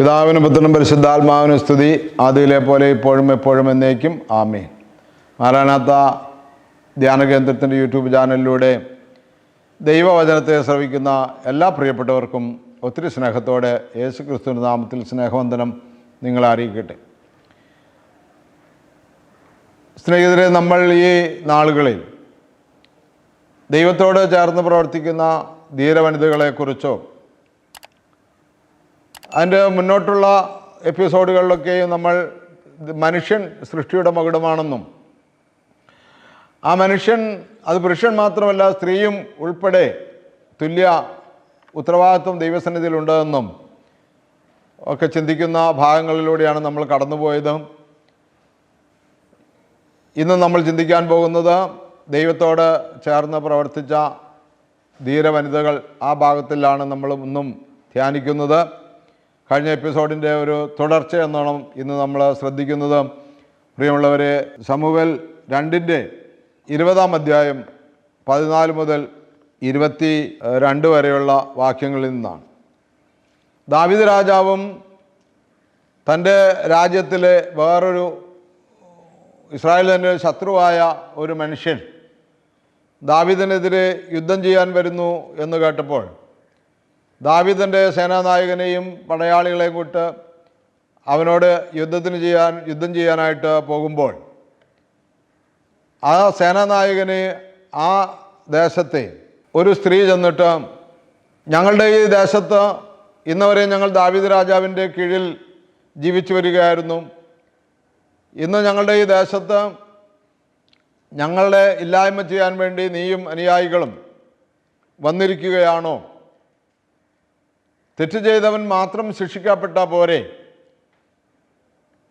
പിതാവിനും പുത്രനും പരിശുദ്ധാത്മാവിനും സ്തുതി. ആദിയിലെ പോലെ ഇപ്പോഴും എപ്പോഴും എന്നേക്കും. ആമേ മാരാനാത്ത ധ്യാന കേന്ദ്രത്തിന്റെ യൂട്യൂബ് ചാനലിലൂടെ ദൈവവചനത്തെ ശ്രവിക്കുന്ന എല്ലാ പ്രിയപ്പെട്ടവർക്കും ഒത്തിരി സ്നേഹത്തോടെ യേശു ക്രിസ്തുവിന്റെ നാമത്തിൽ സ്നേഹവന്ദനം നിങ്ങളെ അറിയിക്കട്ടെ. സ്നേഹിതരെ നമ്മൾ ഈ നാളുകളിൽ ദൈവത്തോട് ചേർന്ന് പ്രവർത്തിക്കുന്ന ധീരവനിതകളെക്കുറിച്ചോ അതിന്റെ മുന്നോട്ടുള്ള എപ്പിസോഡുകളിലൊക്കെയും നമ്മൾ മനുഷ്യൻ സൃഷ്ടിയുടെ മകുടമാണെന്നും ആ മനുഷ്യൻ അത് പുരുഷൻ മാത്രമല്ല സ്ത്രീയും ഉൾപ്പെടെ തുല്യ ഉത്തരവാദിത്വം ദൈവസന്നിധിയിലുണ്ടെന്നും ഒക്കെ ചിന്തിക്കുന്ന ഭാഗങ്ങളിലൂടെയാണ് നമ്മൾ കടന്നുപോയത്. ഇന്ന് നമ്മൾ ചിന്തിക്കാൻ പോകുന്നത് ദൈവത്തോട് ചേർന്ന് പ്രവർത്തിച്ച ധീരവനിതകൾ ആ ഭാഗത്തിലാണ് നമ്മൾ ഇന്നും ധ്യാനിക്കുന്നത്. കഴിഞ്ഞ എപ്പിസോഡിന്റെ ഒരു തുടർച്ച എന്നാണ് ഇന്ന് നമ്മൾ ശ്രദ്ധിക്കുന്നത്. പ്രിയമുള്ളവരെ സമൂവൽ രണ്ടിന്റെ ഇരുപതാം അധ്യായം പതിനാല് മുതൽ ഇരുപത്തി രണ്ട് വരെയുള്ള വാക്യങ്ങളിൽ നിന്നാണ്. ദാവിദ് രാജാവും തന്റെ രാജ്യത്തിലെ വേറൊരു ഇസ്രായേലിന്റെ ശത്രുവായ ഒരു മനുഷ്യൻ ദാവിദിനെതിരെ യുദ്ധം ചെയ്യാൻ വരുന്നു എന്ന് കേട്ടപ്പോൾ ദാവിദന്റെ സേനാനായകനെയും പടയാളികളെയും കൂട്ട് അവനോട് യുദ്ധത്തിന് ചെയ്യാൻ യുദ്ധം ചെയ്യാനായിട്ട് പോകുമ്പോൾ ആ സേനാനായകന് ആ ദേശത്തെ ഒരു സ്ത്രീ ചെന്നിട്ട് ഞങ്ങളുടെ ഈ ദേശത്ത് ഇന്നവരെ ഞങ്ങൾ ദാവിദ് രാജാവിന്റെ കീഴിൽ ജീവിച്ചു വരികയായിരുന്നു. ഇന്ന് ഞങ്ങളുടെ ഈ ദേശത്ത് ഞങ്ങളുടെ ഇല്ലായ്മ ചെയ്യാൻ വേണ്ടി നീയും അനുയായികളും വന്നിരിക്കുകയാണോ? തെറ്റ് ചെയ്തവൻ മാത്രം ശിക്ഷിക്കപ്പെട്ട പോരെ.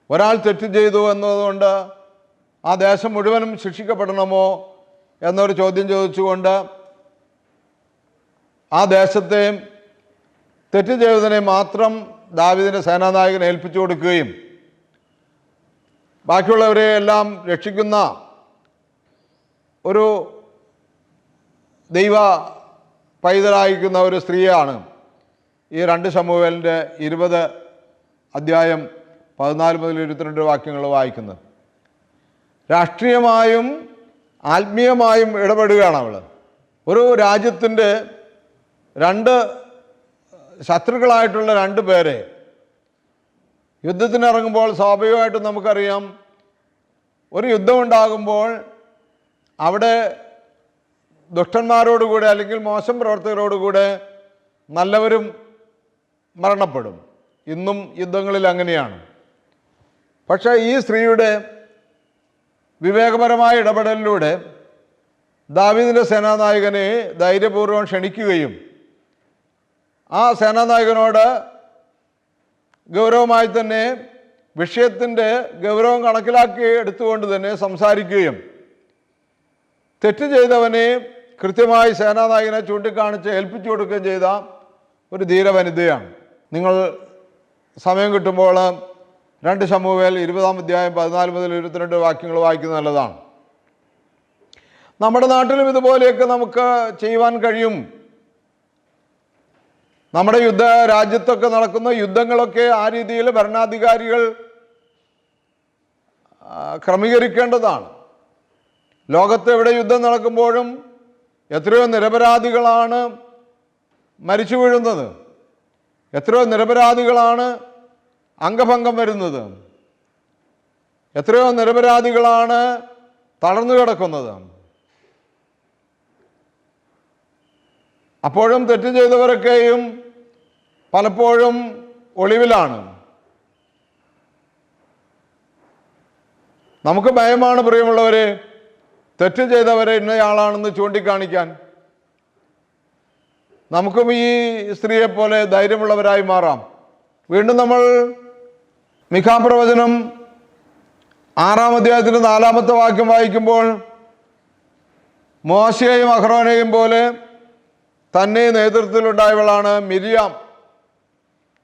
ഒരാൾ തെറ്റ് ചെയ്തു എന്നതുകൊണ്ട് ആ ദേശം മുഴുവനും ശിക്ഷിക്കപ്പെടണമോ എന്നൊരു ചോദ്യം ചോദിച്ചുകൊണ്ട് ആ ദേശത്തെ തെറ്റ് ചെയ്തതിനെ മാത്രം ദാവിദിന്റെ സേനാനായകൻ ഏൽപ്പിച്ചു കൊടുക്കുകയും ബാക്കിയുള്ളവരെ എല്ലാം രക്ഷിക്കുന്ന ഒരു ദൈവ പൈതലായിരിക്കുന്ന ഒരു സ്ത്രീയാണ് ഈ രണ്ട് സമൂഹലിന്റെ ഇരുപത് അധ്യായം പതിനാല് മുതൽ ഇരുപത്തിരണ്ട് വാക്യങ്ങൾ വായിക്കുന്നത്. രാഷ്ട്രീയമായും ആത്മീയമായും ഇടപെടുകയാണ് അവൾ. ഒരു രാജ്യത്തിന്റെ രണ്ട് ശത്രുക്കളായിട്ടുള്ള രണ്ട് പേരെ യുദ്ധത്തിനിറങ്ങുമ്പോൾ സ്വാഭാവികമായിട്ടും നമുക്കറിയാം ഒരു യുദ്ധമുണ്ടാകുമ്പോൾ അവിടെ ദുഷ്ടന്മാരോടുകൂടെ അല്ലെങ്കിൽ മോശം പ്രവർത്തകരോടുകൂടെ നല്ലവരും മരണപ്പെടും. ഇന്നും യുദ്ധങ്ങളിൽ അങ്ങനെയാണ്. പക്ഷേ ഈ സ്ത്രീയുടെ വിവേകപരമായ ഇടപെടലിലൂടെ ദാവീദിന്റെ സേനാനായകനെ ധൈര്യപൂർവം ക്ഷണിക്കുകയും ആ സേനാനായകനോട് ഗൗരവമായി തന്നെ വിഷയത്തിന്റെ ഗൗരവം കണക്കിലാക്കി എടുത്തുകൊണ്ട് തന്നെ സംസാരിക്കുകയും തെറ്റ് ചെയ്തവനെ കൃത്യമായി സേനാനായകനെ ചൂണ്ടിക്കാണിച്ച് ഏൽപ്പിച്ചു കൊടുക്കുകയും ചെയ്ത ഒരു ധീരവനിതയാണ്. നിങ്ങൾ സമയം കിട്ടുമ്പോൾ രണ്ട് ശമൂഹയിൽ ഇരുപതാം അധ്യായം പതിനാല് മുതൽ ഇരുപത്തിരണ്ട് വാക്യങ്ങൾ വായിക്കുന്നത് നല്ലതാണ്. നമ്മുടെ നാട്ടിലും ഇതുപോലെയൊക്കെ നമുക്ക് ചെയ്യുവാൻ കഴിയും. നമ്മുടെ യുദ്ധ രാജ്യത്തൊക്കെ നടക്കുന്ന യുദ്ധങ്ങളൊക്കെ ആ രീതിയിൽ ഭരണാധികാരികൾ ക്രമീകരിക്കേണ്ടതാണ്. ലോകത്ത് എവിടെ യുദ്ധം നടക്കുമ്പോഴും എത്രയോ നിരപരാധികളാണ് മരിച്ചു വീഴുന്നത്. എത്രയോ നിരപരാധികളാണ് അംഗഭംഗം വരുന്നത്. എത്രയോ നിരപരാധികളാണ് തളർന്നു കിടക്കുന്നത്. അപ്പോഴും തെറ്റ് ചെയ്തവരൊക്കെയും പലപ്പോഴും ഒളിവിലാണ്. നമുക്ക് ഭയമാണ് പ്രിയമുള്ളവരെ തെറ്റ് ചെയ്തവരെ ഇന്നയാളാണെന്ന് ചൂണ്ടിക്കാണിക്കാൻ നമുക്കും ഈ സ്ത്രീയെ പോലെ ധൈര്യമുള്ളവരായി മാറാം. വീണ്ടും നമ്മൾ മിഖാപ്രവചനം ആറാം അധ്യായത്തിന്റെ നാലാമത്തെ വാക്യം വായിക്കുമ്പോൾ മോശയെയും അഹ്റോനെയും പോലെ തന്നെ നേതൃത്വത്തിലുണ്ടായവളാണ് മിരിയാം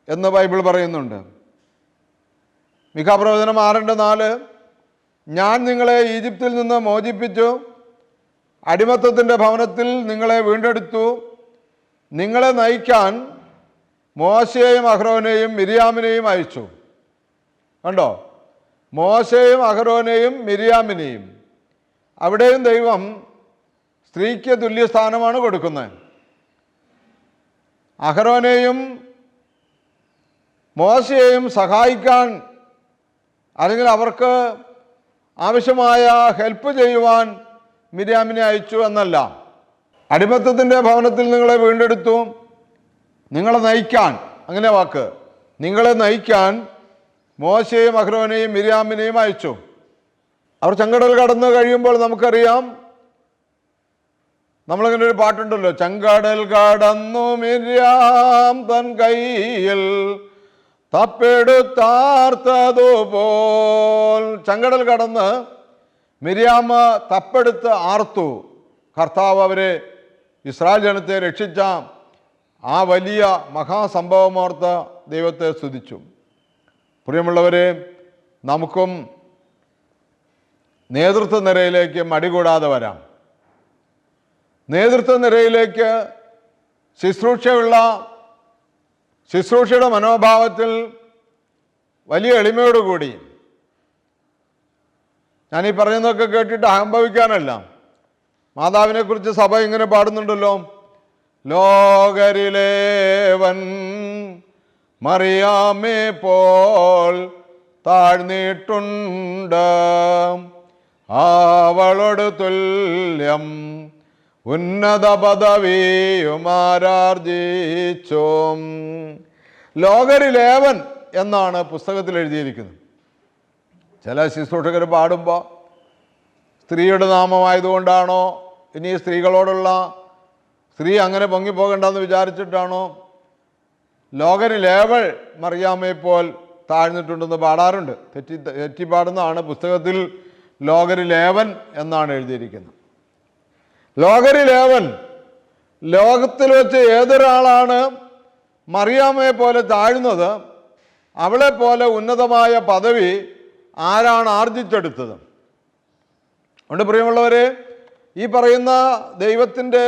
എന്ന് ബൈബിൾ പറയുന്നുണ്ട്. മിഖാപ്രവചനം ആറിന്റെ നാല് ഞാൻ നിങ്ങളെ ഈജിപ്തിൽ നിന്ന് മോചിപ്പിച്ചു അടിമത്തത്തിന്റെ ഭവനത്തിൽ നിങ്ങളെ വീണ്ടെടുത്തു നിങ്ങളെ നയിക്കാൻ മോശയെയും അഹ്റോനെയും മിരിയാമിനെയും അയച്ചു. കണ്ടോ? മോശയും അഹ്റോനെയും മിരിയാമിനെയും. അവിടെയും ദൈവം സ്ത്രീക്ക് തുല്യ സ്ഥാനമാണ് കൊടുക്കുന്നത്. അഹ്റോനെയും മോശയെയും സഹായിക്കാൻ അല്ലെങ്കിൽ അവർക്ക് ആവശ്യമായ ഹെൽപ്പ് ചെയ്യുവാൻ മിരിയാമിനെ അയച്ചു എന്നല്ല. അടിമത്തത്തിന്റെ ഭവനത്തിൽ നിങ്ങളെ വീണ്ടെടുത്തു. നിങ്ങളെ നയിക്കാൻ അങ്ങനെ വാക്ക്. നിങ്ങളെ നയിക്കാൻ മോശയും അഹ്റോനെയും മിരിയാമിനെയും അയച്ചു. അവർ ചങ്കടൽ കടന്നു കഴിയുമ്പോൾ നമുക്കറിയാം നമ്മളിങ്ങനെ ഒരു പാട്ടുണ്ടല്ലോ ചങ്കടൽ കടന്നു മിരിയാം തൻ കയ്യിൽ തപ്പെടുത്താർത്തതുപോൽ. ചങ്കടൽ കടന്ന് മിര്യാമ തപ്പെടുത്ത് ആർത്തു. കർത്താവ് അവരെ ഇസ്രായേൽ ജനത്തെ രക്ഷിച്ച ആ വലിയ മഹാസംഭവമോർത്ത് ദൈവത്തെ സ്തുതിച്ചു. പ്രിയമുള്ളവരെ നമുക്കും നേതൃത്വ നിരയിലേക്ക് മടികൂടാതെ വരാം. നേതൃത്വ നിരയിലേക്ക് ശുശ്രൂഷയുള്ള ശുശ്രൂഷയുടെ മനോഭാവത്തിൽ വലിയ എളിമയോടുകൂടി ഞാനീ പറയുന്നതൊക്കെ കേട്ടിട്ട് അഹംഭവിക്കാനല്ല. മാതാവിനെക്കുറിച്ച് സഭ ഇങ്ങനെ പാടുന്നുണ്ടല്ലോ. ലോകരിലേവൻ മറിയാമേ പോൽ താഴ്ന്നിട്ടുണ്ട്. അവളോട് തുല്യം ഉന്നത പദവിയുമാരാർജിച്ചോം ലോകരിലേവൻ എന്നാണ് പുസ്തകത്തിൽ എഴുതിയിരിക്കുന്നത്. ചില ശുശ്രൂഷകർ പാടുമ്പോൾ സ്ത്രീയുടെ നാമമായതുകൊണ്ടാണോ ഇനി സ്ത്രീകളോടുള്ള സ്ത്രീ അങ്ങനെ പൊങ്ങിപ്പോകണ്ടെന്ന് വിചാരിച്ചിട്ടാണോ? ലോകന് ലേവൾ മറിയാമ്മയെപ്പോൽ താഴ്ന്നിട്ടുണ്ടെന്ന് പാടാറുണ്ട്. തെറ്റി തെറ്റി പുസ്തകത്തിൽ പുസ്തകത്തിൽ ലോകരിലേവൻ എന്നാണ് എഴുതിയിരിക്കുന്നത്. ലോകരിലേവൻ ലോകത്തിൽ വെച്ച് ഏതൊരാളാണ് മറിയാമ്മയെ പോലെ താഴ്ന്നത്? അവളെ പോലെ ഉന്നതമായ പദവി ആരാണ് ആർജിച്ചെടുത്തത്? അതുകൊണ്ട് പ്രിയമുള്ളവരെ ഈ പറയുന്ന ദൈവത്തിന്റെ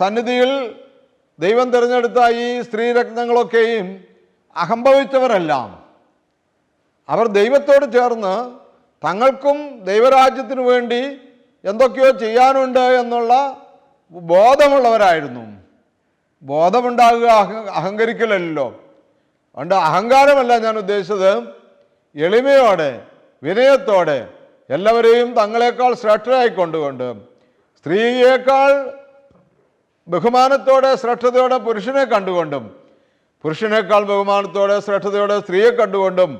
സന്നിധിയിൽ ദൈവം തിരഞ്ഞെടുത്ത ഈ സ്ത്രീരത്നങ്ങളൊക്കെയും അഹംഭവിച്ചവരെല്ലാം അവർ ദൈവത്തോട് ചേർന്ന് തങ്ങൾക്കും ദൈവരാജ്യത്തിനു വേണ്ടി എന്തൊക്കെയോ ചെയ്യാനുണ്ട് എന്നുള്ള ബോധമുള്ളവരായിരുന്നു. ബോധമുണ്ടാകുക അഹ അഹങ്കരിക്കലല്ലോ. അതുകൊണ്ട് അഹങ്കാരമല്ല ഞാൻ ഉദ്ദേശിച്ചത്. എളിമയോടെ വിനയത്തോടെ എല്ലാവരെയും തങ്ങളെക്കാൾ ശ്രേഷ്ഠരായി കൊണ്ടുകൊണ്ട് സ്ത്രീയേക്കാൾ ബഹുമാനത്തോടെ ശ്രേഷ്ഠതയോടെ പുരുഷനെ കണ്ടുകൊണ്ടും പുരുഷനേക്കാൾ ബഹുമാനത്തോടെ ശ്രേഷ്ഠതയോടെ സ്ത്രീയെ കണ്ടുകൊണ്ടും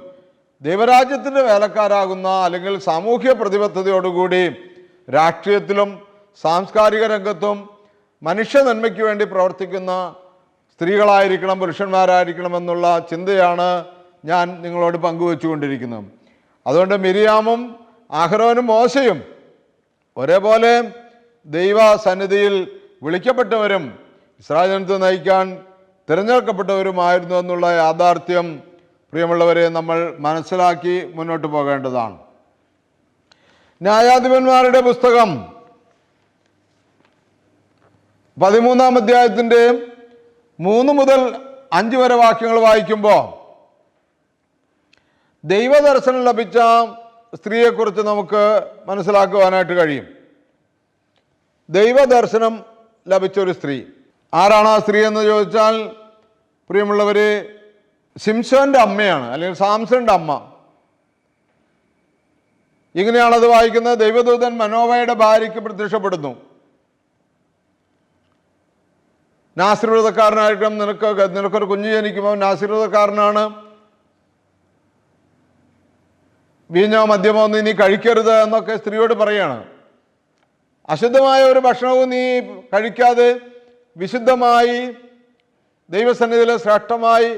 ദൈവരാജ്യത്തിന്റെ വേലക്കാരാകുന്ന അല്ലെങ്കിൽ സാമൂഹ്യ പ്രതിബദ്ധതയോടുകൂടി രാഷ്ട്രീയത്തിലും സാംസ്കാരിക രംഗത്തും മനുഷ്യ നന്മയ്ക്ക് വേണ്ടി പ്രവർത്തിക്കുന്ന സ്ത്രീകളായിരിക്കണം പുരുഷന്മാരായിരിക്കണം എന്നുള്ള ചിന്തയാണ് ഞാൻ നിങ്ങളോട് പങ്കുവെച്ചുകൊണ്ടിരിക്കുന്നത്. അതുകൊണ്ട് മിരിയാമും ആഹ്റോനും മോശയും ഒരേപോലെ ദൈവ സന്നിധിയിൽ വിളിക്കപ്പെട്ടവരും ഇസ്രായേൽ നയിക്കാൻ തിരഞ്ഞെടുക്കപ്പെട്ടവരുമായിരുന്നു എന്നുള്ള യാഥാർത്ഥ്യം പ്രിയമുള്ളവരെ നമ്മൾ മനസ്സിലാക്കി മുന്നോട്ട് പോകേണ്ടതാണ്. ന്യായാധിപന്മാരുടെ പുസ്തകം പതിമൂന്നാം അധ്യായത്തിന്റെ മൂന്ന് മുതൽ അഞ്ച് വരെ വാക്യങ്ങൾ വായിക്കുമ്പോൾ ദൈവദർശനം ലഭിച്ച സ്ത്രീയെക്കുറിച്ച് നമുക്ക് മനസ്സിലാക്കുവാനായിട്ട് കഴിയും. ദൈവദർശനം ലഭിച്ച ഒരു സ്ത്രീ. ആരാണ് ആ സ്ത്രീ എന്ന് ചോദിച്ചാൽ പ്രിയമുള്ളവർ സിംസോന്റെ അമ്മയാണ് അല്ലെങ്കിൽ സാംസന്റെ അമ്മ. ഇങ്ങനെയാണത് വായിക്കുന്നത്. ദൈവദൂതൻ മനോവയുടെ ഭാര്യയ്ക്ക് പ്രത്യക്ഷപ്പെടുന്നു. നാസിർവ്രതക്കാരനായിട്ടും നിനക്ക് നിനക്കൊരു കുഞ്ഞ് ജനിക്കുമ്പോൾ നാസിർവ്രതക്കാരനാണ് വീഞ്ഞോ മദ്യമോ നീ കഴിക്കരുത് എന്നൊക്കെ സ്ത്രീയോട് പറയാണ്. അശുദ്ധമായ ഒരു ഭക്ഷണവും നീ കഴിക്കാതെ വിശുദ്ധമായി ദൈവസന്നിധിയിൽ ശ്രേഷ്ഠമായി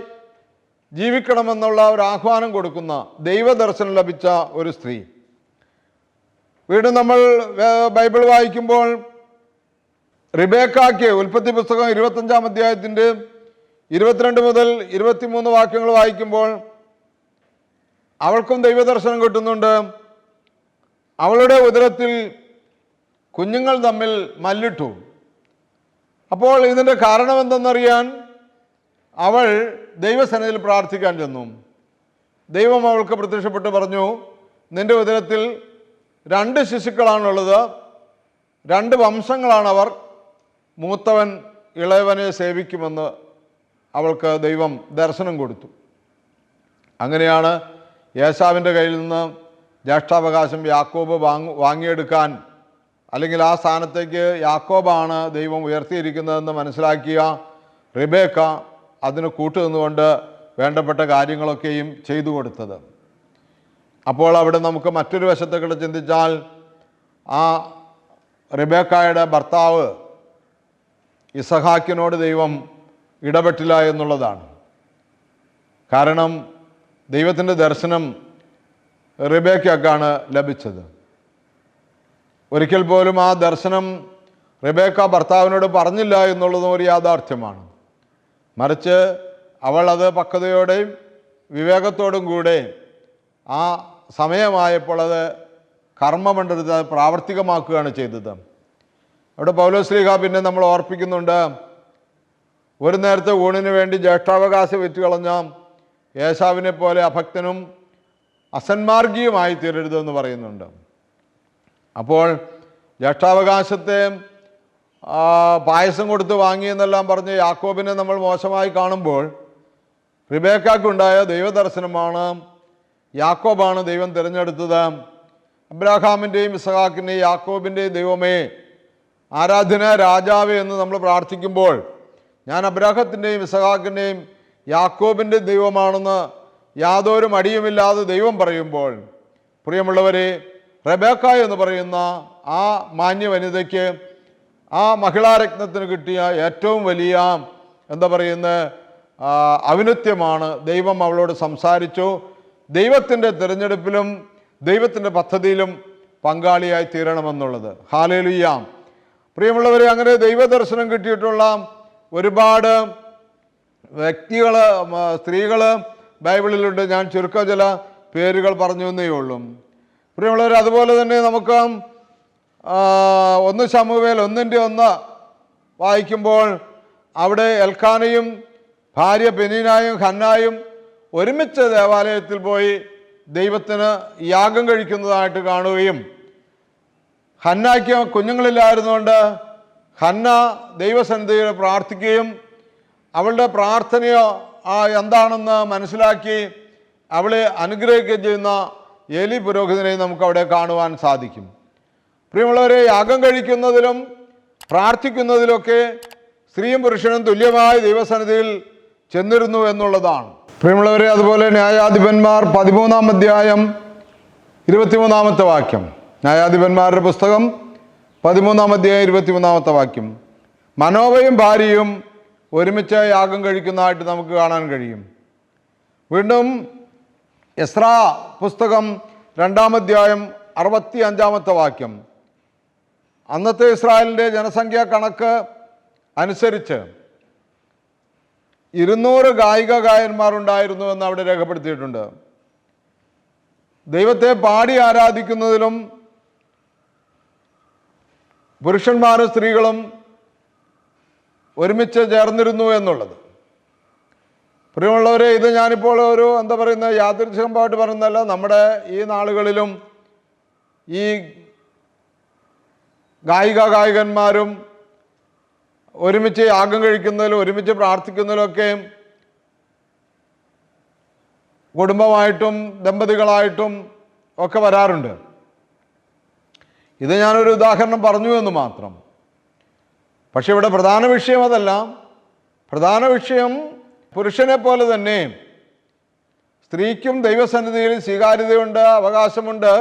ജീവിക്കണമെന്നുള്ള ഒരു ആഹ്വാനം കൊടുക്കുന്ന ദൈവദർശനം ലഭിച്ച ഒരു സ്ത്രീ. വീണ്ടും നമ്മൾ ബൈബിൾ വായിക്കുമ്പോൾ റിബേക്കാക്ക് ഉൽപ്പത്തി പുസ്തകം ഇരുപത്തഞ്ചാം അധ്യായത്തിന്റെ ഇരുപത്തിരണ്ട് മുതൽ ഇരുപത്തിമൂന്ന് വാക്യങ്ങൾ വായിക്കുമ്പോൾ അവൾക്കും ദൈവദർശനം കിട്ടുന്നുണ്ട്. അവളുടെ ഉദരത്തിൽ കുഞ്ഞുങ്ങൾ തമ്മിൽ മല്ലിട്ടു. അപ്പോൾ ഇതിന്റെ കാരണം എന്തെന്നറിയാൻ അവൾ ദൈവസനത്തിൽ പ്രാർത്ഥിക്കാൻ ചെന്നു. ദൈവം അവൾക്ക് പ്രത്യക്ഷപ്പെട്ട് പറഞ്ഞു നിന്റെ ഉദരത്തിൽ രണ്ട് ശിശുക്കളാണുള്ളത്. രണ്ട് വംശങ്ങളാണ് അവർ മൂത്തവൻ ഇളയവനെ സേവിക്കുമെന്ന് അവൾക്ക് ദൈവം ദർശനം കൊടുത്തു. അങ്ങനെയാണ് യേശാവിന്റെ കയ്യിൽ നിന്ന് ജ്യേഷ്ഠാവകാശം യാക്കോബ് വാങ്ങു വാങ്ങിയെടുക്കാൻ അല്ലെങ്കിൽ ആ സ്ഥാനത്തേക്ക് യാക്കോബാണ് ദൈവം ഉയർത്തിയിരിക്കുന്നതെന്ന് മനസ്സിലാക്കിയ റിബേക്ക അതിന് കൂട്ടുനിന്നുകൊണ്ട് വേണ്ടപ്പെട്ട കാര്യങ്ങളൊക്കെയും ചെയ്തു കൊടുത്തത്. അപ്പോൾ അവിടെ നമുക്ക് മറ്റൊരു വശത്തേക്കൂടെ ചിന്തിച്ചാൽ ആ റിബേക്കായുടെ ഭർത്താവ് ഇസഹാക്കിനോട് ദൈവം ഇടപെട്ടില്ല എന്നുള്ളതാണ്. കാരണം ദൈവത്തിന്റെ ദർശനം റിബേക്കൊക്കെയാണ് ലഭിച്ചത്. ഒരിക്കൽ പോലും ആ ദർശനം റിബേക്ക ഭർത്താവിനോട് പറഞ്ഞില്ല എന്നുള്ളതും ഒരു യാഥാർത്ഥ്യമാണ്. മറിച്ച് അവൾ അത് പക്വതയോടെയും വിവേകത്തോടും കൂടെ ആ സമയമായപ്പോൾ അത് കർമ്മമണ്ഡലത്തെ അത് പ്രാവർത്തികമാക്കുകയാണ് ചെയ്തത്. അവിടെ പൗലോസ്ലീഹ പിന്നെ നമ്മൾ ഓർപ്പിക്കുന്നുണ്ട് ഒരു നേരത്തെ ഊണിന് വേണ്ടി ജ്യേഷ്ഠാവകാശം വിറ്റുകളഞ്ഞ യേശാവിനെ പോലെ അഭക്തനും അസന്മാർഗീയമായി തീരരുതെന്ന് പറയുന്നുണ്ട്. അപ്പോൾ ജ്യേഷ്ഠാവകാശത്തെ പായസം കൊടുത്ത് വാങ്ങിയെന്നെല്ലാം പറഞ്ഞ് യാക്കോബിനെ നമ്മൾ മോശമായി കാണുമ്പോൾ റിബേക്കാക്കുണ്ടായ ദൈവദർശനമാണ്. യാക്കോബാണ് ദൈവം തിരഞ്ഞെടുത്തത്. അബ്രാഹാമിന്റെയും ഇസഹാക്കിന്റെയും യാക്കോബിന്റെയും ദൈവമേ ആരാധന രാജാവേ എന്ന് നമ്മൾ പ്രാർത്ഥിക്കുമ്പോൾ ഞാൻ അബ്രാഹത്തിന്റെയും ഇസഹാക്കിന്റെയും യാക്കോബിന്റെ ദൈവമാണെന്ന് യാതൊരു മടിയുമില്ലാതെ ദൈവം പറയുമ്പോൾ പ്രിയമുള്ളവരെ റബേക്ക എന്ന് പറയുന്ന ആ മാന്യ വനിതയ്ക്ക് ആ മഹിളാരത്നത്തിന് കിട്ടിയ ഏറ്റവും വലിയ എന്താ പറയുന്ന അവിനത്യമാണ് ദൈവം അവളോട് സംസാരിച്ചു. ദൈവത്തിന്റെ തിരഞ്ഞെടുപ്പിലും ദൈവത്തിന്റെ പദ്ധതിയിലും പങ്കാളിയായി തീരണമെന്നുള്ളത്. ഹാലേലുയാം. പ്രിയമുള്ളവരെ അങ്ങനെ ദൈവദർശനം കിട്ടിയിട്ടുള്ള ഒരുപാട് വ്യക്തികൾ സ്ത്രീകൾ ബൈബിളിലുണ്ട്. ഞാൻ ചുരുക്കം ചില പേരുകൾ പറഞ്ഞു എന്നേ ഉള്ളൂ. പ്രിയമുള്ളവർ അതുപോലെ തന്നെ നമുക്ക് ഒന്ന് ശമുവേൽ ഒന്നിന്റെ ഒന്ന് വായിക്കുമ്പോൾ അവിടെ എൽഖാനയും ഭാര്യ പെനീനായും ഹന്നായും ഒരുമിച്ച് ദേവാലയത്തിൽ പോയി ദൈവത്തിന് യാഗം കഴിക്കുന്നതായിട്ട് കാണുകയും ഹന്നയ്ക്ക് കുഞ്ഞുങ്ങളില്ലായിരുന്നുകൊണ്ട് ഹന്ന ദൈവസന്നിധിയിൽ പ്രാർത്ഥിക്കുകയും അവളുടെ പ്രാർത്ഥനയോ എന്താണെന്ന് മനസ്സിലാക്കി അവളെ അനുഗ്രഹിക്കുകയും ചെയ്യുന്ന ഏലി പുരോഹിതനെ നമുക്ക് അവിടെ കാണുവാൻ സാധിക്കും. പ്രിയമുള്ളവരെ യാഗം കഴിക്കുന്നതിലും പ്രാർത്ഥിക്കുന്നതിലൊക്കെ സ്ത്രീയും പുരുഷനും തുല്യമായ ദൈവസന്നിധിയിൽ ചെന്നിരുന്നു എന്നുള്ളതാണ്. പ്രിയമുള്ളവരെ അതുപോലെ ന്യായാധിപന്മാർ പതിമൂന്നാം അധ്യായം ഇരുപത്തിമൂന്നാമത്തെ വാക്യം. ന്യായാധിപന്മാരുടെ പുസ്തകം പതിമൂന്നാം അധ്യായം ഇരുപത്തിമൂന്നാമത്തെ വാക്യം. മനോവയും ഭാര്യയും ഒരുമിച്ച് യാഗം കഴിക്കുന്നതായിട്ട് നമുക്ക് കാണാൻ കഴിയും. വീണ്ടും എസ്ര പുസ്തകം രണ്ടാം അധ്യായം അറുപത്തി അഞ്ചാമത്തെ വാക്യം. അന്നത്തെ ഇസ്രായേലിന്റെ ജനസംഖ്യാ കണക്ക് അനുസരിച്ച് ഇരുന്നൂറ് ഗായിക ഗായന്മാരുണ്ടായിരുന്നു എന്ന് അവിടെ രേഖപ്പെടുത്തിയിട്ടുണ്ട്. ദൈവത്തെ പാടി ആരാധിക്കുന്നതിലും പുരുഷന്മാരും സ്ത്രീകളും ഒരുമിച്ച് ചേർന്നിരുന്നു എന്നുള്ളത്. പ്രിയമുള്ളവരെ ഇത് ഞാനിപ്പോൾ ഒരു എന്താ പറയുന്നത് യാദൃച്ഛികമായിട്ട് പറയുന്നതല്ല. നമ്മുടെ ഈ നാളുകളിലും ഈ ഗായിക ഗായകന്മാരും ഒരുമിച്ച് യാഗം കഴിക്കുന്നതിലും ഒരുമിച്ച് പ്രാർത്ഥിക്കുന്നതിലൊക്കെ കുടുംബമായിട്ടും ദമ്പതികളായിട്ടും ഒക്കെ വരാറുണ്ട്. ഇത് ഞാനൊരു ഉദാഹരണം പറഞ്ഞു എന്ന് മാത്രം. പക്ഷെ ഇവിടെ പ്രധാന വിഷയം അതല്ല. പ്രധാന വിഷയം പുരുഷനെ പോലെ തന്നെ സ്ത്രീക്കും ദൈവസന്നിധിയിൽ സ്വീകാര്യതയുണ്ട് അവകാശമുണ്ട്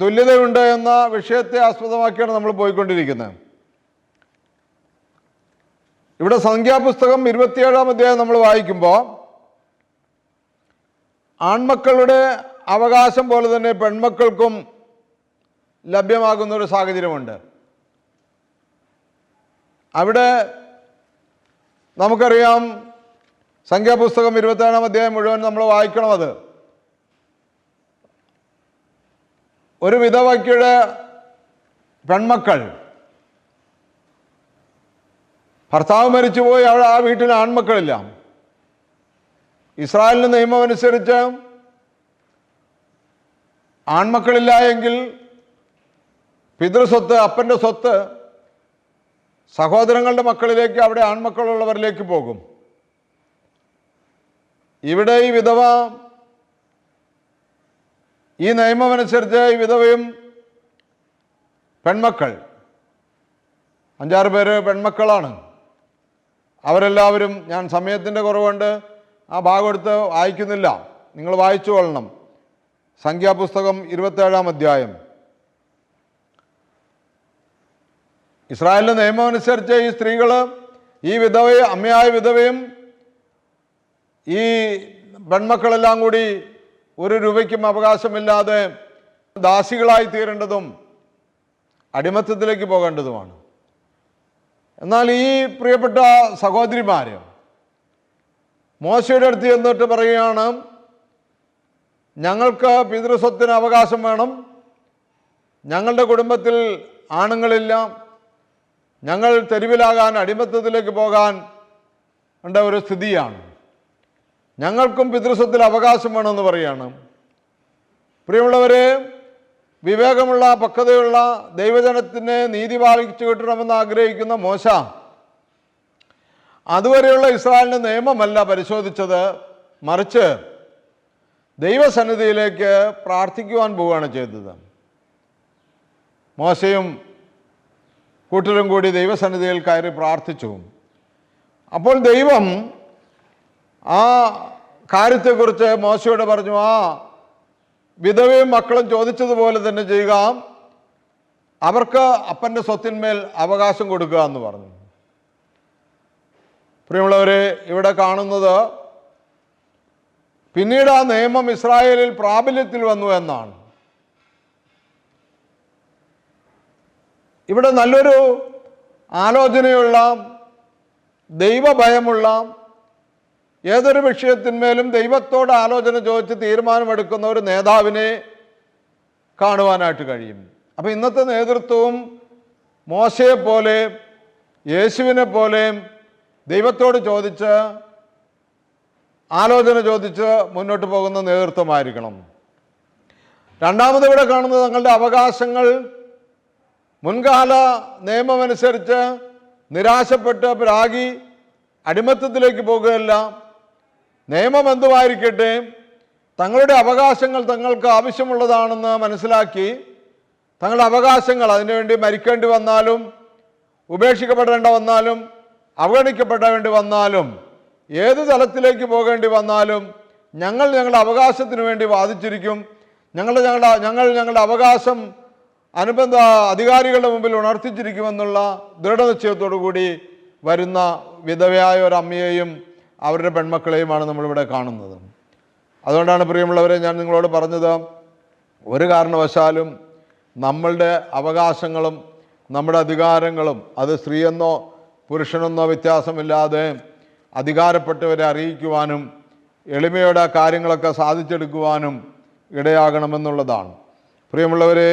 തുല്യതയുണ്ട് എന്ന വിഷയത്തെ ആസ്പദമാക്കിയാണ് നമ്മൾ പോയിക്കൊണ്ടിരിക്കുന്നത്. ഇവിടെ സംഖ്യാപുസ്തകം ഇരുപത്തിയേഴാം അധ്യായം നമ്മൾ വായിക്കുമ്പോൾ ആൺമക്കളുടെ അവകാശം പോലെ തന്നെ പെൺമക്കൾക്കും ലഭ്യമാകുന്ന ഒരു സാഹചര്യമുണ്ട്. അവിടെ നമുക്കറിയാം സംഖ്യാപുസ്തകം ഇരുപത്തേഴാം അധ്യായം മുഴുവൻ നമ്മൾ വായിക്കണം അത് ഒരു വിധവയ്ക്കുടെ പെൺമക്കൾ ഭർത്താവ് മരിച്ചുപോയി അവിടെ ആ വീട്ടിൽ ആൺമക്കളില്ല. ഇസ്രായേലിന് നിയമം അനുസരിച്ച് ആൺമക്കളില്ല എങ്കിൽ പിതൃസ്വത്ത് അപ്പന്റെ സ്വത്ത് സഹോദരങ്ങളുടെ മക്കളിലേക്ക് അവിടെ ആൺമക്കളുള്ളവരിലേക്ക് പോകും. ഇവിടെ ഈ വിധവ ഈ നിയമമനുസരിച്ച് ഈ വിധവയും പെൺമക്കൾ. അഞ്ചാറ് പേര് പെൺമക്കളാണ്. അവരെല്ലാവരും ഞാൻ സമയത്തിന്റെ കുറവുകൊണ്ട് ആ ഭാഗം എടുത്ത് വായിക്കുന്നില്ല. നിങ്ങൾ വായിച്ചു കൊള്ളണം. സംഖ്യാപുസ്തകം ഇരുപത്തേഴാം അധ്യായം. ഇസ്രായേലിന്റെ നിയമം അനുസരിച്ച് ഈ സ്ത്രീകൾ ഈ വിധവയും അമ്മയായ വിധവയും ഈ പെൺമക്കളെല്ലാം കൂടി ഒരു രൂപയ്ക്കും അവകാശമില്ലാതെ ദാസികളായി തീരേണ്ടതും അടിമത്തത്തിലേക്ക് പോകേണ്ടതുമാണ്. എന്നാൽ ഈ പ്രിയപ്പെട്ട സഹോദരിമാർ മോശയുടെ അടുത്ത് ചെന്നിട്ട് പറയുകയാണ് ഞങ്ങൾക്ക് പിതൃസ്വത്തിന് അവകാശം വേണം. ഞങ്ങളുടെ കുടുംബത്തിൽ ആണുങ്ങളില്ല. ഞങ്ങൾ തെരുവിലാകാൻ അടിമത്തത്തിലേക്ക് പോകാൻ ഉണ്ട ഒരു സ്ഥിതിയാണ്. ഞങ്ങൾക്കും പിതൃസ്വത്തിൽ അവകാശം വേണമെന്ന് പറയാണ്. പ്രിയമുള്ളവരെ വിവേകമുള്ള പക്വതയുള്ള ദൈവജനത്തിനെ നീതി പാലിച്ചു കിട്ടണമെന്ന് ആഗ്രഹിക്കുന്ന മോശ അതുവരെയുള്ള ഇസ്രായേലിന്റെ നിയമമല്ല പരിശോധിച്ചത്. മറിച്ച് ദൈവസന്നിധിയിലേക്ക് പ്രാർത്ഥിക്കുവാൻ പോവുകയാണ് ചെയ്തത്. മോശയും കൂട്ടരും കൂടി ദൈവസന്നിധിയിൽ കയറി പ്രാർത്ഥിച്ചു. അപ്പോൾ ദൈവം ആ കാര്യത്തെക്കുറിച്ച് മോശയോട് പറഞ്ഞു ആ വിധവയും മക്കളും ചോദിച്ചതുപോലെ തന്നെ ചെയ്യുക. അവർക്ക് അപ്പന്റെ സ്വത്തിന്മേൽ അവകാശം കൊടുക്കുക എന്ന് പറഞ്ഞു. പ്രിയമുള്ളവരെ ഇവിടെ കാണുന്നത് പിന്നീട് ആ നിയമം ഇസ്രായേലിൽ പ്രാബല്യത്തിൽ വന്നു എന്നാണ്. ഇവിടെ നല്ലൊരു ആലോചനയുള്ള ദൈവഭയമുള്ള ഏതൊരു വിഷയത്തിന്മേലും ദൈവത്തോട് ആലോചന ചോദിച്ച് തീരുമാനമെടുക്കുന്ന ഒരു നേതാവിനെ കാണുവാനായിട്ട് കഴിയും. അപ്പോൾ ഇന്നത്തെ നേതൃത്വവും മോശയെ പോലെ യേശുവിനെ പോലെ ദൈവത്തോട് ചോദിച്ച് ആലോചന ചോദിച്ച് മുന്നോട്ട് പോകുന്ന നേതൃത്വമായിരിക്കണം. രണ്ടാമത് ഇവിടെ കാണുന്നത് തങ്ങളുടെ അവകാശങ്ങൾ മുൻകാല നിയമമനുസരിച്ച് നിരാശപ്പെട്ട് പ്രാഗി അടിമത്തത്തിലേക്ക് പോകുകയല്ല നിയമം എന്തുമായിരിക്കട്ടെ തങ്ങളുടെ അവകാശങ്ങൾ തങ്ങൾക്ക് ആവശ്യമുള്ളതാണെന്ന് മനസ്സിലാക്കി തങ്ങളുടെ അവകാശങ്ങൾ അതിനുവേണ്ടി മരിക്കേണ്ടി വന്നാലും ഉപേക്ഷിക്കപ്പെടേണ്ട വന്നാലും അവഗണിക്കപ്പെടേണ്ടി വന്നാലും ഏത് തലത്തിലേക്ക് പോകേണ്ടി വന്നാലും ഞങ്ങൾ ഞങ്ങളുടെ അവകാശത്തിന് വേണ്ടി വാദിച്ചിരിക്കും. ഞങ്ങൾ ഞങ്ങളുടെ ഞങ്ങൾ ഞങ്ങളുടെ അവകാശം അനുബന്ധ അധികാരികളുടെ മുമ്പിൽ ഉണർത്തിച്ചിരിക്കുമെന്നുള്ള ദൃഢനിശ്ചയത്തോടു കൂടി വരുന്ന വിധവയായ ഒരു അമ്മയെയും അവരുടെ പെൺമക്കളെയുമാണ് നമ്മളിവിടെ കാണുന്നത്. അതുകൊണ്ടാണ് പ്രിയമുള്ളവരെ ഞാൻ നിങ്ങളോട് പറഞ്ഞത് ഒരു കാരണവശാലും നമ്മളുടെ അവകാശങ്ങളും നമ്മുടെ അധികാരങ്ങളും അത് സ്ത്രീയെന്നോ പുരുഷനെന്നോ വ്യത്യാസമില്ലാതെ അധികാരപ്പെട്ടവരെ അറിയിക്കുവാനും എളിമയോടെ കാര്യങ്ങളൊക്കെ സാധിച്ചെടുക്കുവാനും ഇടയാകണമെന്നുള്ളതാണ്. പ്രിയമുള്ളവരെ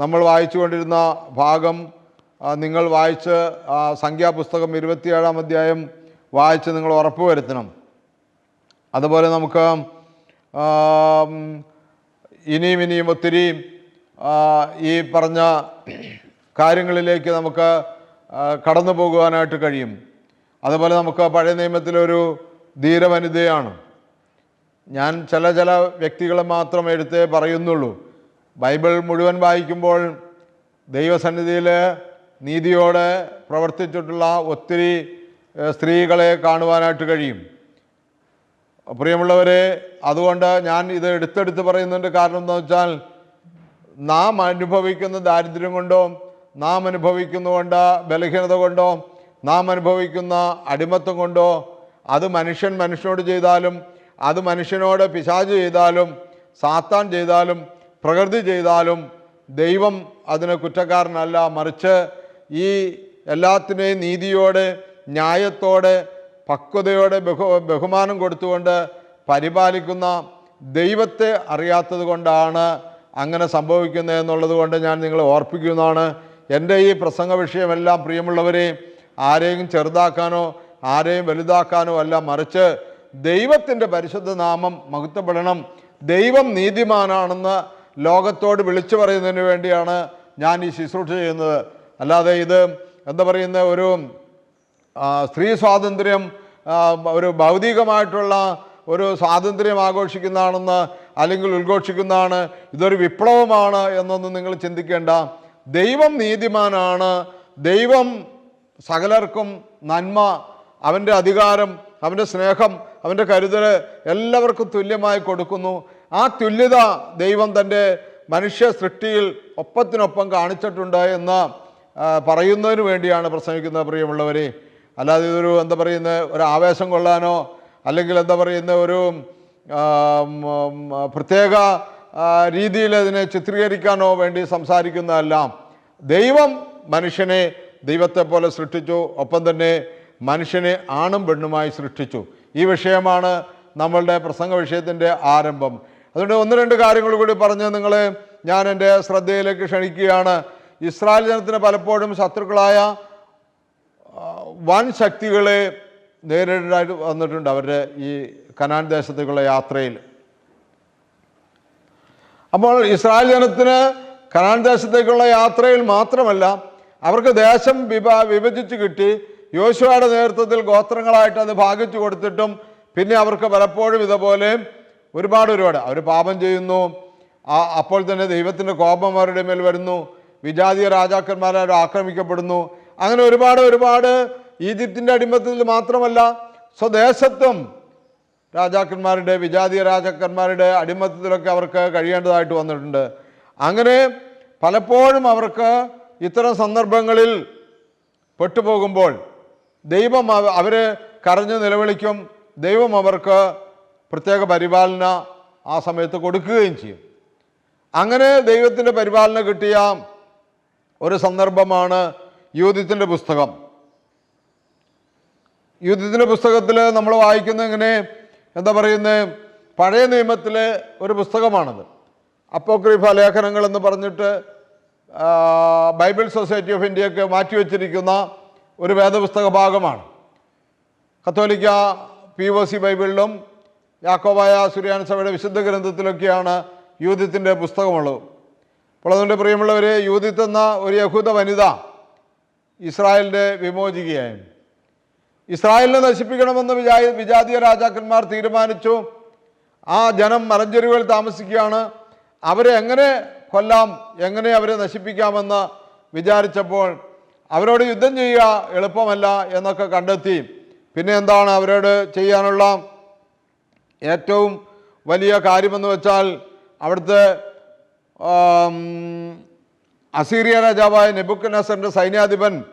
നമ്മൾ വായിച്ചുകൊണ്ടിരുന്ന ഭാഗം നിങ്ങൾ വായിച്ച് സംഖ്യാപുസ്തകം ഇരുപത്തിയേഴാം അധ്യായം വായിച്ച് നിങ്ങൾ ഉറപ്പ് വരുത്തണം. അതുപോലെ നമുക്ക് ഇനിയും ഇനിയും ഒത്തിരി ഈ പറഞ്ഞ കാര്യങ്ങളിലേക്ക് നമുക്ക് കടന്നു പോകുവാനായിട്ട് കഴിയും. അതുപോലെ നമുക്ക് പഴയ നിയമത്തിലൊരു ധീരവനിതയാണ്. ഞാൻ ചില ചില വ്യക്തികളെ മാത്രം എടുത്തേ പറയുന്നുള്ളൂ. ബൈബിൾ മുഴുവൻ വായിക്കുമ്പോൾ ദൈവസന്നിധിയിൽ നീതിയോടെ പ്രവർത്തിച്ചിട്ടുള്ള ഒത്തിരി സ്ത്രീകളെ കാണുവാനായിട്ട് കഴിയും. പ്രിയമുള്ളവരെ അതുകൊണ്ട് ഞാൻ ഇത് എടുത്തെടുത്ത് പറയുന്നതിന്റെ കാരണം എന്താ വെച്ചാൽ നാം അനുഭവിക്കുന്ന ദാരിദ്ര്യം കൊണ്ടോ നാം അനുഭവിക്കുന്നുകൊണ്ട് ബലഹീനത കൊണ്ടോ നാം അനുഭവിക്കുന്ന അടിമത്തം കൊണ്ടോ അത് മനുഷ്യൻ മനുഷ്യനോട് ചെയ്താലും അത് മനുഷ്യനോട് പിശാച് ചെയ്താലും സാത്താൻ ചെയ്താലും പ്രകൃതി ചെയ്താലും ദൈവം അതിന് കുറ്റക്കാരനല്ല. മറിച്ച് ഈ എല്ലാത്തിനെയും നീതിയോടെ ന്യായത്തോടെ പക്വതയോടെ ബഹു ബഹുമാനം കൊടുത്തുകൊണ്ട് പരിപാലിക്കുന്ന ദൈവത്തെ അറിയാത്തത് കൊണ്ടാണ് അങ്ങനെ സംഭവിക്കുന്നത് എന്നുള്ളത് കൊണ്ട് ഞാൻ നിങ്ങളെ ഓർപ്പിക്കുന്നതാണ്. എന്റെ ഈ പ്രസംഗ വിഷയമെല്ലാം പ്രിയമുള്ളവരെ ആരെയും ചെറുതാക്കാനോ ആരെയും വലുതാക്കാനോ അല്ല. മറിച്ച് ദൈവത്തിന്റെ പരിശുദ്ധ നാമം മഹത്വപ്പെടണം. ദൈവം നീതിമാനാണെന്ന് ലോകത്തോട് വിളിച്ചു പറയുന്നതിന് വേണ്ടിയാണ് ഞാൻ ഈ ശുശ്രൂഷ ചെയ്യുന്നത്. അല്ലാതെ ഇത് എന്താ പറയുന്ന ഒരു സ്ത്രീ സ്വാതന്ത്ര്യം ഒരു ഭൗതികമായിട്ടുള്ള ഒരു സ്വാതന്ത്ര്യം ആഘോഷിക്കുന്നതാണെന്ന് അല്ലെങ്കിൽ ഉദ്ഘോഷിക്കുന്നതാണ് ഇതൊരു വിപ്ലവമാണ് എന്നൊന്നും നിങ്ങൾ ചിന്തിക്കേണ്ട. ദൈവം നീതിമാനാണ്. ദൈവം സകലർക്കും നന്മ അവന്റെ അധികാരം അവന്റെ സ്നേഹം അവന്റെ കരുതൽ എല്ലാവർക്കും തുല്യമായി കൊടുക്കുന്നു. ആ തുല്യത ദൈവം തന്റെ മനുഷ്യ സൃഷ്ടിയിൽ ഒപ്പത്തിനൊപ്പം കാണിച്ചിട്ടുണ്ട് എന്ന് പറയുന്നതിന് വേണ്ടിയാണ് പ്രസംഗിക്കുന്നത് പ്രിയമുള്ളവരെ. അല്ലാതെ ഇതൊരു എന്താ പറയുന്നത് ഒരു ആവേശം കൊള്ളാനോ അല്ലെങ്കിൽ എന്താ പറയുന്ന ഒരു പ്രത്യേക രീതിയിൽ അതിനെ ചിത്രീകരിക്കാനോ വേണ്ടി സംസാരിക്കുന്നതല്ല. ദൈവം മനുഷ്യനെ ദൈവത്തെ പോലെ സൃഷ്ടിച്ചു. ഒപ്പം തന്നെ മനുഷ്യനെ ആണും പെണ്ണുമായി സൃഷ്ടിച്ചു. ഈ വിഷയമാണ് നമ്മളുടെ പ്രസംഗ വിഷയത്തിന്റെ ആരംഭം. അതുകൊണ്ട് ഒന്ന് രണ്ട് കാര്യങ്ങൾ കൂടി പറഞ്ഞ് നിങ്ങളെ ഞാൻ എന്റെ ശ്രദ്ധയിലേക്ക് ക്ഷണിക്കുകയാണ്. ഇസ്രായേൽ ജനത്തിന് പലപ്പോഴും ശത്രുക്കളായ വൻ ശക്തികളെ നേരിടേണ്ടതായിട്ട് വന്നിട്ടുണ്ട് അവരുടെ ഈ കനാൻ ദേശത്തേക്കുള്ള യാത്രയിൽ. അപ്പോൾ ഇസ്രായേൽ ജനത്തിന് കനാൻ ദേശത്തേക്കുള്ള യാത്രയിൽ മാത്രമല്ല അവർക്ക് ദേശം വിഭ വിഭജിച്ച് കിട്ടി. യോശുവയുടെ നേതൃത്വത്തിൽ ഗോത്രങ്ങളായിട്ട് അത് ഭാഗിച്ചു കൊടുത്തിട്ടും പിന്നെ അവർക്ക് പലപ്പോഴും ഇതുപോലെ ഒരുപാട് ഒരുപാട്. അവർ പാപം ചെയ്യുന്നു. ആ അപ്പോൾ തന്നെ ദൈവത്തിന്റെ കോപം അവരുടെ മേൽ വരുന്നു. വിജാതീയ രാജാക്കന്മാരെ ആക്രമിക്കപ്പെടുന്നു. അങ്ങനെ ഒരുപാട് ഒരുപാട് ഈജിപ്തിന്റെ അടിമത്തത്തിൽ മാത്രമല്ല സ്വദേശത്തും രാജാക്കന്മാരുടെ വിജാതീയ രാജാക്കന്മാരുടെ അടിമത്തത്തിലൊക്കെ അവർക്ക് കഴിയേണ്ടതായിട്ട് വന്നിട്ടുണ്ട്. അങ്ങനെ പലപ്പോഴും അവർക്ക് ഇത്തരം സന്ദർഭങ്ങളിൽ പെട്ടുപോകുമ്പോൾ ദൈവം അവർ കരഞ്ഞു കരഞ്ഞ് നിലവിളിക്കും. ദൈവം അവർക്ക് പ്രത്യേക പരിപാലന ആ സമയത്ത് കൊടുക്കുകയും ചെയ്യും. അങ്ങനെ ദൈവത്തിന്റെ പരിപാലന കിട്ടിയ ഒരു സന്ദർഭമാണ് യൂതിത്തിന്റെ പുസ്തകം. യൂതിത്തിന്റെ പുസ്തകത്തിൽ നമ്മൾ വായിക്കുന്ന ഇങ്ങനെ എന്താ പറയുന്നത് പഴയ നിയമത്തിലെ ഒരു പുസ്തകമാണത്. അപ്പോക്രീഫ ലേഖനങ്ങൾ എന്ന് പറഞ്ഞിട്ട് ബൈബിൾ സൊസൈറ്റി ഓഫ് ഇന്ത്യയൊക്കെ മാറ്റിവെച്ചിരിക്കുന്ന ഒരു വേദപുസ്തക ഭാഗമാണ്. കത്തോലിക്ക പി ഒ സി ബൈബിളിലും യാക്കോബായ സുറിയാൻ സഭയുടെ വിശുദ്ധ ഗ്രന്ഥത്തിലൊക്കെയാണ് യൂതിത്തിന്റെ പുസ്തകമുള്ളത്. അപ്പോൾ അതുകൊണ്ട് പ്രിയമുള്ളവർ യൂതിത്ത് എന്ന ഒരു യഹൂദ വനിത ഇസ്രായേലിന്റെ വിമോചികയായി ഇസ്രായേലിനെ നശിപ്പിക്കണമെന്ന് വിജാ വിജാതീയ രാജാക്കന്മാർ തീരുമാനിച്ചു. ആ ജനം മലഞ്ചെരുവുകളിൽ താമസിക്കുകയാണ്. അവരെ എങ്ങനെ കൊല്ലാം എങ്ങനെ അവരെ നശിപ്പിക്കാമെന്ന് വിചാരിച്ചപ്പോൾ അവരോട് യുദ്ധം ചെയ്യുക എളുപ്പമല്ല എന്നൊക്കെ കണ്ടെത്തി. പിന്നെ എന്താണ് അവരോട് ചെയ്യാനുള്ള ഏറ്റവും വലിയ കാര്യമെന്ന് വെച്ചാൽ അവിടുത്തെ അസീറിയ രാജാവായ നെബുക്ക് നസറിന്റെ സൈന്യാധിപൻ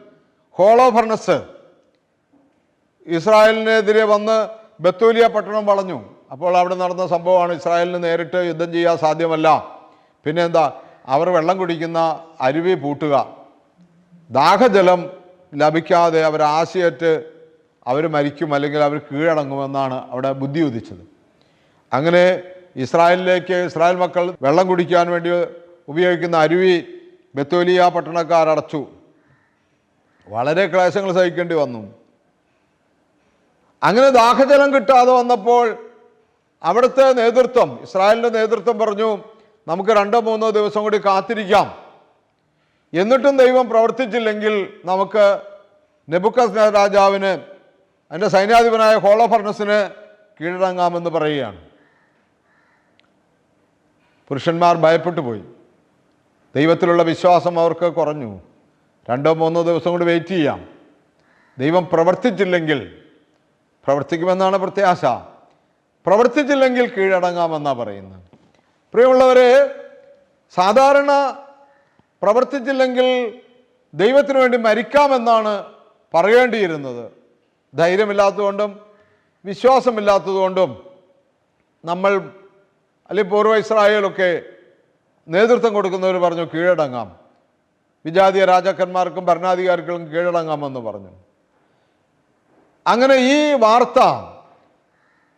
ഹോളോഫർണസ് ഇസ്രായേലിനെതിരെ വന്ന് ബത്തൂലിയ പട്ടണം വളഞ്ഞു. അപ്പോൾ അവിടെ നടന്ന സംഭവമാണ് ഇസ്രായേലിന് നേരിട്ട് യുദ്ധം ചെയ്യാൻ സാധ്യമല്ല. പിന്നെ എന്താ? അവർ വെള്ളം കുടിക്കുന്ന അരുവി പൂട്ടുക. ദാഹജലം ലഭിക്കാതെ അവർ ആശയറ്റ് അവർ മരിക്കും അല്ലെങ്കിൽ അവർ കീഴടങ്ങുമെന്നാണ് അവിടെ ബുദ്ധി ഉദിച്ചത്. അങ്ങനെ ഇസ്രായേലിലേക്ക് ഇസ്രായേൽ മക്കൾ വെള്ളം കുടിക്കാൻ വേണ്ടി ഉപയോഗിക്കുന്ന അരുവി ബത്തോലിയ പട്ടണക്കാർ അടച്ചു വളരെ ക്ലേശങ്ങൾ സഹിക്കേണ്ടി വന്നു. അങ്ങനെ ദാഹജലം കിട്ടാതെ വന്നപ്പോൾ അവിടുത്തെ നേതൃത്വം ഇസ്രായേലിന്റെ നേതൃത്വം പറഞ്ഞു നമുക്ക് രണ്ടോ മൂന്നോ ദിവസം കൂടി കാത്തിരിക്കാം. എന്നിട്ടും ദൈവം പ്രവർത്തിച്ചില്ലെങ്കിൽ നമുക്ക് നെബുക്കസ് രാജാവിന് അതിന്റെ സൈന്യാധിപനായ ഹോളോഫർണസിന് കീഴടങ്ങാമെന്ന് പറയുകയാണ്. പുരുഷന്മാർ ഭയപ്പെട്ടു പോയി. ദൈവത്തിലുള്ള വിശ്വാസം അവർക്ക് കുറഞ്ഞു. രണ്ടോ മൂന്നോ ദിവസം കൂടി വെയിറ്റ് ചെയ്യാം. ദൈവം പ്രവർത്തിച്ചില്ലെങ്കിൽ പ്രവർത്തിക്കുമെന്നാണ് പ്രത്യാശ. പ്രവർത്തിച്ചില്ലെങ്കിൽ കീഴടങ്ങാമെന്നാണ് പറയുന്നത്. പ്രിയമുള്ളവരെ സാധാരണ പ്രവർത്തിച്ചില്ലെങ്കിൽ ദൈവത്തിനു വേണ്ടി മരിക്കാമെന്നാണ് പറയേണ്ടിയിരുന്നത്. ധൈര്യമില്ലാത്തതുകൊണ്ടും വിശ്വാസമില്ലാത്തതുകൊണ്ടും നമ്മൾ അല്ലെങ്കിൽ പൂർവ ഇസ്രായേലൊക്കെ നേതൃത്വം കൊടുക്കുന്നവർ പറഞ്ഞു കീഴടങ്ങാം. വിജാതീയ രാജാക്കന്മാർക്കും ഭരണാധികാരികൾക്കും കീഴടങ്ങാമെന്ന് പറഞ്ഞു. അങ്ങനെ ഈ വാർത്ത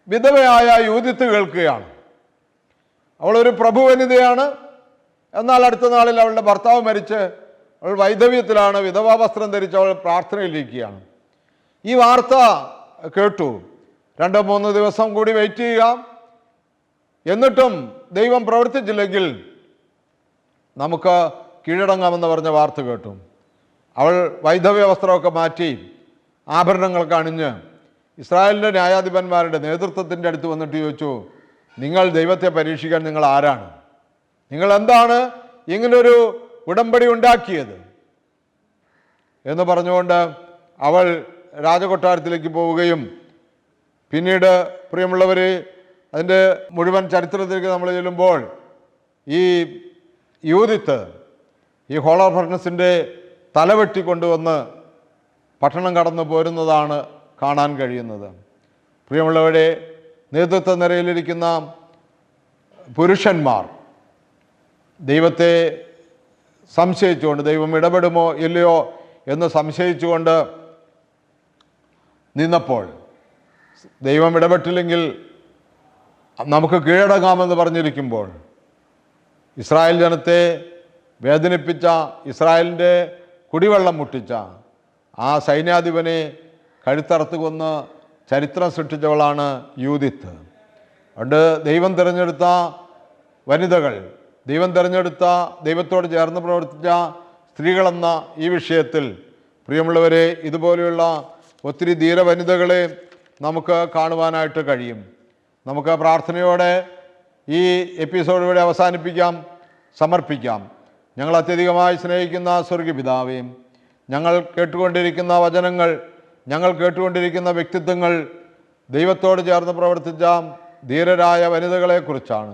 വിധവയായ യൂതിത്ത് കേൾക്കുകയാണ്. അവളൊരു പ്രഭുവനിതയാണ്. എന്നാൽ അടുത്ത നാളിൽ അവളുടെ ഭർത്താവ് മരിച്ച് അവൾ വൈധവ്യത്തിലാണ് വിധവാ വസ്ത്രം ധരിച്ച് അവൾ പ്രാർത്ഥനയിലിരിക്കുകയാണ്. ഈ വാർത്ത കേട്ടു. രണ്ടോ മൂന്നോ ദിവസം കൂടി വെയിറ്റ് ചെയ്യുക എന്നിട്ടും ദൈവം പ്രവർത്തിച്ചില്ലെങ്കിൽ നമുക്ക് കീഴടങ്ങാമെന്ന് പറഞ്ഞ വാർത്ത കേട്ടു. അവൾ വൈധവ്യ വസ്ത്രമൊക്കെ മാറ്റി ആഭരണങ്ങളൊക്കെ അണിഞ്ഞ് ഇസ്രായേലിന്റെ ന്യായാധിപന്മാരുടെ നേതൃത്വത്തിന്റെ അടുത്ത് വന്നിട്ട് ചോദിച്ചു നിങ്ങൾ ദൈവത്തെ പരീക്ഷിക്കാൻ നിങ്ങൾ ആരാണ്? നിങ്ങൾ എന്താണ് ഇങ്ങനൊരു ഉടമ്പടി ഉണ്ടാക്കിയത്? എന്ന് പറഞ്ഞുകൊണ്ട് അവൾ രാജകൊട്ടാരത്തിലേക്ക് പോവുകയും പിന്നീട് പ്രിയമുള്ളവർ അതിന്റെ മുഴുവൻ ചരിത്രത്തിലേക്ക് നമ്മൾ ചെല്ലുമ്പോൾ ഈ യൂതിത്ത് ഈ ഹോളോ ഫർണസിന്റെ തലവെട്ടി കൊണ്ടുവന്ന് പട്ടണം കടന്നു പോരുന്നതാണ് കാണാൻ കഴിയുന്നത്. പ്രിയമുള്ളവരെ നേതൃത്വ നിരയിലിരിക്കുന്ന പുരുഷന്മാർ ദൈവത്തെ സംശയിച്ചുകൊണ്ട് ദൈവം ഇടപെടുമോ ഇല്ലയോ എന്ന് സംശയിച്ചുകൊണ്ട് നിന്നപ്പോൾ ദൈവം ഇടപെട്ടില്ലെങ്കിൽ നമുക്ക് കീഴടങ്ങാമെന്ന് പറഞ്ഞിരിക്കുമ്പോൾ ഇസ്രായേൽ ജനത്തെ വേദനിപ്പിച്ച ഇസ്രായേലിന്റെ കുടിവെള്ളം മുട്ടിച്ച ആ സൈന്യാധിപനെ കഴുത്തറത്ത് കൊന്ന് ചരിത്രം സൃഷ്ടിച്ചവളാണ് യൂതിത്ത്. അതുകൊണ്ട് ദൈവം തിരഞ്ഞെടുത്ത വനിതകൾ ദൈവം തിരഞ്ഞെടുത്ത ദൈവത്തോട് ചേർന്ന് പ്രവർത്തിച്ച സ്ത്രീകളെന്ന ഈ വിഷയത്തിൽ പ്രിയമുള്ളവരെ ഇതുപോലെയുള്ള ഒത്തിരി ധീര വനിതകളെ നമുക്ക് കാണുവാനായിട്ട് കഴിയും. നമുക്ക് പ്രാർത്ഥനയോടെ ഈ എപ്പിസോഡ് ഇവിടെ അവസാനിപ്പിക്കാം സമർപ്പിക്കാം. ഞങ്ങൾ അത്യധികമായി സ്നേഹിക്കുന്ന സ്വർഗപിതാവേയും ഞങ്ങൾ കേട്ടുകൊണ്ടിരിക്കുന്ന വചനങ്ങൾ ഞങ്ങൾ കേട്ടുകൊണ്ടിരിക്കുന്ന വ്യക്തിത്വങ്ങൾ ദൈവത്തോട് ചേർന്ന് പ്രവർത്തിച്ച ധീരരായ വനിതകളെക്കുറിച്ചാണ്.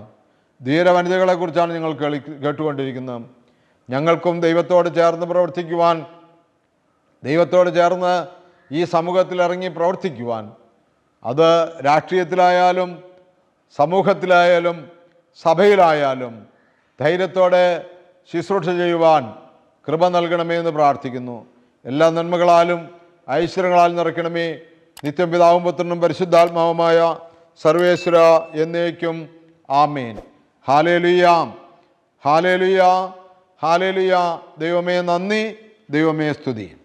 ധീര വനിതകളെക്കുറിച്ചാണ് ഞങ്ങൾ കേളി കേട്ടുകൊണ്ടിരിക്കുന്നത്. ഞങ്ങൾക്കും ദൈവത്തോട് ചേർന്ന് പ്രവർത്തിക്കുവാൻ ദൈവത്തോട് ചേർന്ന് ഈ സമൂഹത്തിൽ ഇറങ്ങി പ്രവർത്തിക്കുവാൻ അത് രാഷ്ട്രീയത്തിലായാലും സമൂഹത്തിലായാലും സഭയിലായാലും ധൈര്യത്തോടെ ശുശ്രൂഷ ചെയ്യുവാൻ കൃപ നൽകണമേ എന്ന് പ്രാർത്ഥിക്കുന്നു. എല്ലാ നന്മകളാലും ഐശ്വര്യങ്ങളാലും നിറയ്ക്കണമേ. നിത്യം പിതാവും പുത്രനും പരിശുദ്ധാത്മാവുമായ സർവേശ്വര എന്നേക്കും ആമേൻ. ഹാലേലുയാം ഹാലേലുയാ ഹാലേലുയാ. ദൈവമേ നന്ദി ദൈവമേ സ്തുതി.